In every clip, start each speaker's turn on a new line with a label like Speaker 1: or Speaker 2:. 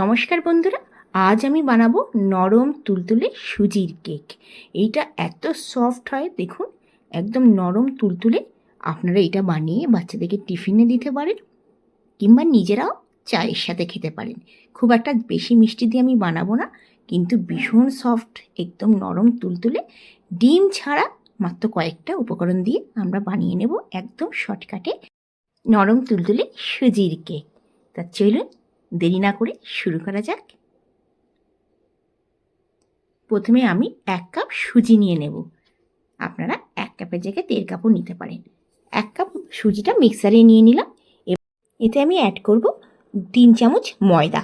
Speaker 1: নমস্কার বন্ধুরা, আজ আমি বানাবো নরম তুলতুলে সুজির কেক। এইটা এত সফট হয়, দেখুন, একদম নরম তুলতুলে। আপনারা এটা বানিয়ে বাচ্চাদেরকে টিফিনে দিতে পারেন, কিংবা নিজেরাও চায়ের সাথে খেতে পারেন। খুব একটা বেশি মিষ্টি দিয়ে আমি বানাবো না, কিন্তু ভীষণ সফট, একদম নরম তুলতুলে। ডিম ছাড়া মাত্র কয়েকটা উপকরণ দিয়ে আমরা বানিয়ে নেব একদম শর্টকাটে নরম তুলতুলে সুজির কেক। তা চলুন দেরি না করে শুরু করা যাক। প্রথমে আমি এক কাপ সুজি নিয়ে নেব। আপনারা এক কাপের জায়গায় দেড় কাপও নিতে পারেন। এক কাপ সুজিটা মিক্সারে নিয়ে নিলাম। এতে আমি অ্যাড করব তিন চামচ ময়দা।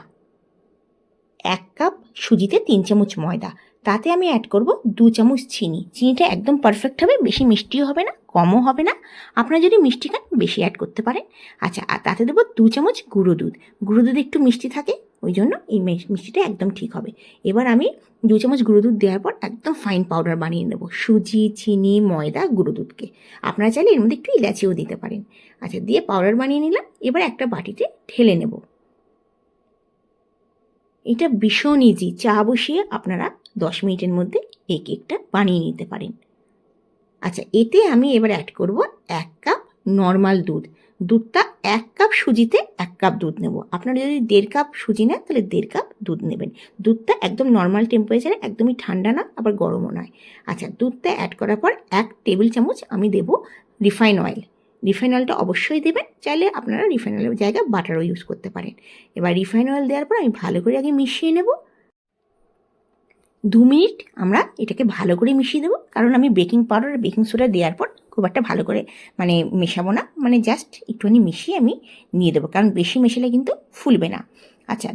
Speaker 1: এক কাপ সুজিতে তিন চামচ ময়দা। তাতে আমি অ্যাড করব দু চামচ চিনি। চিনিটা একদম পারফেক্ট হবে, বেশি মিষ্টিও হবে না। কমও হবে না। আপনারা যদি মিষ্টি খান, বেশি অ্যাড করতে পারেন। আচ্ছা আর তাতে দেবো দু চামচ গুঁড়ো দুধ। গুঁড়ো দুধ একটু মিষ্টি থাকে, ওই জন্য এই মিষ- মিষ্টিটা একদম ঠিক হবে। এবার আমি দু চামচ গুঁড়ো দুধ দেওয়ার পর একদম ফাইন পাউডার বানিয়ে নেব। সুজি, চিনি, ময়দা, গুঁড়ো দুধকে। আপনারা চাইলে এর মধ্যে একটু ইলাচিও দিতে পারেন। আচ্ছা দিয়ে পাউডার বানিয়ে নিলাম। এবার একটা বাটিতে ঢেলে নেব। এটা ভীষণ ইজি চা বসিয়ে আপনারা দশ মিনিটের মধ্যে এই কেকটা বানিয়ে নিতে পারেন। আচ্ছা এতে আমি এবার অ্যাড করব এক কাপ নর্মাল দুধ। দুধটা এক কাপ সুজিতে এক কাপ দুধ নেব। আপনারা যদি দেড় কাপ সুজি নেন, তাহলে দেড় কাপ দুধ নেবেন। দুধটা একদম নর্মাল টেম্পারেচারে একদমই ঠান্ডা না, আবার গরমও নয়। আচ্ছা দুধটা অ্যাড করার পর এক টেবিল চামচ আমি দেব রিফাইন অয়েল রিফাইন অয়েলটা অবশ্যই দেবেন, চাইলে আপনারা রিফাইন অয়েলের জায়গায় বাটারও ইউজ করতে পারেন। এবার রিফাইন অয়েল দেওয়ার পর আমি ভালো করে আগে মিশিয়ে নেব। দু মিনিট আমরা এটাকে ভালো করে মিশিয়ে দেবো। কারণ আমি বেকিং পাউডার বেকিং সোডা দেওয়ার পর খুব একটা ভালো করে মানে মেশাবো না। মানে জাস্ট একটুখানি মিশিয়ে আমি নিয়ে দেবো। কারণ বেশি মেশালে কিন্তু ফুলবে না। আচ্ছা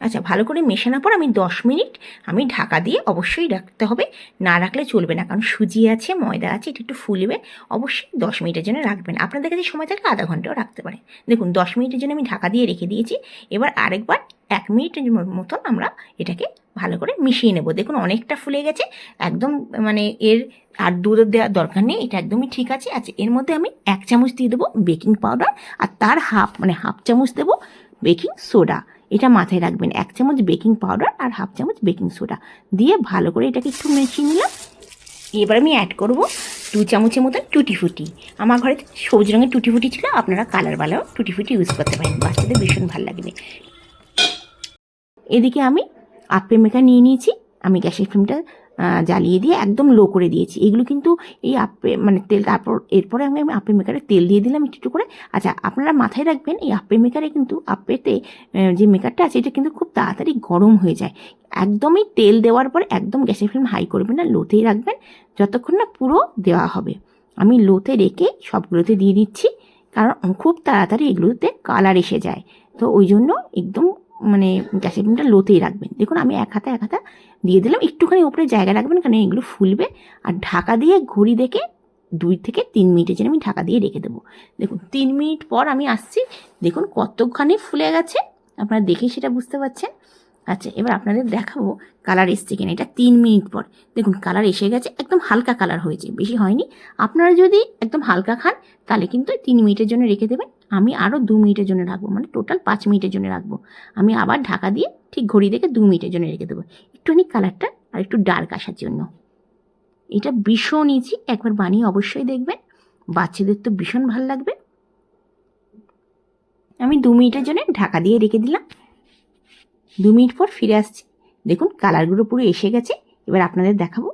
Speaker 1: আচ্ছা ভালো করে মেশানোর পর আমি দশ মিনিট আমি ঢাকা দিয়ে অবশ্যই রাখতে হবে। না রাখলে চলবে না। কারণ সুজি আছে, ময়দা আছে, এটা একটু ফুলবে। অবশ্যই দশ মিনিটের জন্য রাখবেন। আপনাদের কাছে সময় থাকলে আধা ঘন্টাও রাখতে পারেন। দেখুন, দশ মিনিটের জন্য আমি ঢাকা দিয়ে রেখে দিয়েছি। এবার আরেকবার এক মিনিটের মতন আমরা এটাকে ভালো করে মিশিয়ে নেব। দেখুন, অনেকটা ফুলে গেছে। একদম মানে এর আর দুধ দেওয়ার দরকার নেই। এটা একদমই ঠিক আছে। আচ্ছা এর মধ্যে আমি এক চামচ দিয়ে দেবো বেকিং পাউডার আর তার হাফ মানে হাফ চামচ দেবো বেকিং সোডা। এটা মাথায় রাখবেন। এক চামচ বেকিং পাউডার আর হাফ চামচ বেকিং সোডা। দিয়ে ভালো করে এটাকে একটু মিশিয়ে নিলাম। এবার আমি অ্যাড করব দু চামচের মতন টুটি ফুটি। আমার ঘরে সবুজ রঙের টুটি ফুটি ছিল। আপনারা কালারওয়ালাও টুটি ফুটি ইউজ করতে পারেন। বাচ্চাদের ভীষণ ভালো লাগবে। এদিকে আমি আপে মেকার নিয়ে নিয়েছি। আমি গ্যাসের ফ্লেমটা জ্বালিয়ে দিয়ে একদম লো করে দিয়েছি। এগুলো কিন্তু এই আপে মানে তেল, তারপর, এরপরে আমি আমি আপে মেকারে তেল দিয়ে দিলাম একটু একটু করে। আচ্ছা আপনারা মাথায় রাখবেন, এই আপে মেকারে কিন্তু আপেতে যে মেকারটা আছে, এটা কিন্তু খুব তাড়াতাড়ি গরম হয়ে যায়। একদমই তেল দেওয়ার পর একদম গ্যাসের ফ্লেম হাই করবেন না লোতেই রাখবেন। যতক্ষণ না পুরো দেওয়া হবে। আমি লোতে রেখে সবগুলোতে দিয়ে দিচ্ছি, কারণ খুব তাড়াতাড়ি এগুলোতে কালার এসে যায়। তো ওই জন্য একদম মানে গ্যাসের ফ্লেমটা লোতেই রাখবেন। দেখুন, আমি এক হাতে এক হাতে দিয়ে দিলাম। একটুখানি ওপরে জায়গা রাখবেন, কারণ এগুলো ফুলবে। আর ঢাকা দিয়ে ঘড়ি দেখে দুই থেকে তিন মিনিটের জন্য আমি ঢাকা দিয়ে রেখে দেবো। দেখুন, তিন মিনিট পর আমি আসছি। দেখুন, কতখানি ফুলে গেছে। আপনারা দেখেই সেটা বুঝতে পারছেন। আচ্ছা এবার আপনাদের দেখাবো কালার এসছে কিনা। এটা তিন মিনিট পর। দেখুন কালার এসে গেছে, একদম হালকা কালার হয়েছে, বেশি হয়নি। আপনারা যদি একদম হালকা খান, তাহলে কিন্তু তিন মিনিটের জন্য রেখে দেবেন। আমি আরও দু মিনিটের জন্য রাখব মানে টোটাল পাঁচ মিনিটের জন্য রাখব। আমি আবার ঢাকা দিয়ে ঠিক ঘড়ি দেখে দু মিনিটের জন্য রেখে দেবো। একটুখানি কালারটা আর একটু ডার্ক আসার জন্য। এটা ভীষণ ইজি একবার বানিয়ে অবশ্যই দেখবেন। বাচ্চাদের তো ভীষণ ভালো লাগবে। আমি দু মিনিটের জন্য ঢাকা দিয়ে রেখে দিলাম। দু মিনিট পর ফিরে আসছি। দেখুন কালারগুলো পুরো এসে গেছে। এবার আপনাদের দেখাবো।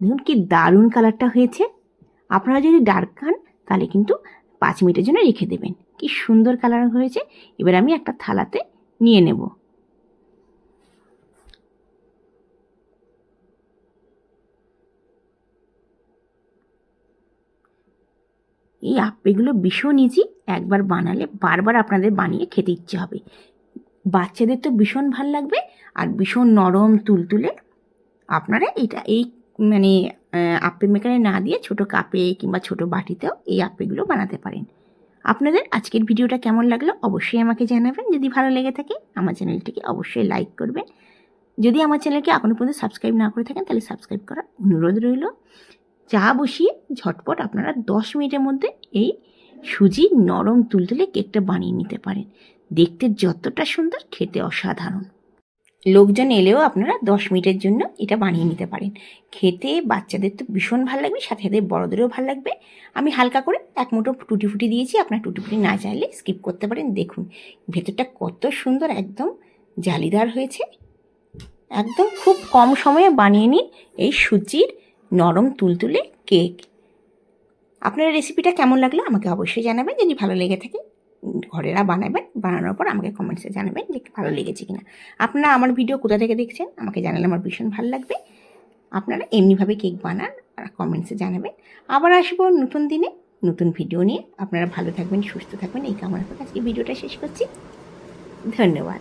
Speaker 1: দেখুন কি দারুণ কালারটা হয়েছে। আপনারা যদি ডার্ক খান, তাহলে কিন্তু পাঁচ মিনিটের জন্য রেখে দেবেন। কি সুন্দর কালার হয়েছে। এবার আমি একটা থালাতে নিয়ে নেব। এই আপ্পেগুলো ভীষণ ইজি একবার বানালে বারবার আপনাদের বানিয়ে খেতে ইচ্ছে হবে। বাচ্চাদের তো ভীষণ ভালো লাগবে আর ভীষণ নরম তুলতুলে আপনারা এটা এই মানে আপ্পে মেকারে না দিয়ে ছোট কাপে কিংবা ছোট বাটিতেও এই আপ্পেগুলো বানাতে পারেন। আপনাদের আজকের ভিডিওটা কেমন লাগল অবশ্যই আমাকে জানাবেন। যদি ভালো লেগে থাকে আমার চ্যানেলটিকে অবশ্যই লাইক করবেন। যদি আমার চ্যানেলকে এখনও পর্যন্ত সাবস্ক্রাইব না করে থাকেন তাহলে সাবস্ক্রাইব করার অনুরোধ রইল। চা বসিয়ে ঝটপট আপনারা দশ মিনিটের মধ্যে এই সুজি নরম তুলতুলে কেকটা বানিয়ে নিতে পারেন। দেখতে যতটা সুন্দর, খেতে অসাধারণ। লোকজন এলেও আপনারা দশ মিনিটের জন্য এটা বানিয়ে নিতে পারেন। খেতে বাচ্চাদের তো ভীষণ ভালো লাগবে, সাথে সাথে বড়োদেরও ভালো লাগবে। আমি হালকা করে এক মুঠো টুটি ফুটি দিয়েছি, আপনার টুটি ফুটি না চাইলে স্কিপ করতে পারেন। দেখুন, ভেতরটা কত সুন্দর, একদম জালিদার হয়েছে। একদম খুব কম সময়ে বানিয়ে নিন এই সুচির নরম তুলতুলে কেক। আপনার রেসিপিটা কেমন লাগল আমাকে অবশ্যই জানাবেন। যদি ভালো লেগে থাকে ঘরেরা বানাবেন, বানানোর পর আমাকে কমেন্টসে জানাবেন যে ভালো লেগেছে কিনা। আপনারা আমার ভিডিও কোথা থেকে দেখছেন, আমাকে জানালে আমার ভীষণ ভালো লাগবে। আপনারা এমনিভাবে কেক বানান, আর কমেন্টসে জানাবেন। আবার আসব নতুন দিনে, নতুন ভিডিও নিয়ে। আপনারা ভালো থাকবেন, সুস্থ থাকবেন, এই কামনা করে আজকে ভিডিওটা শেষ করছি। ধন্যবাদ।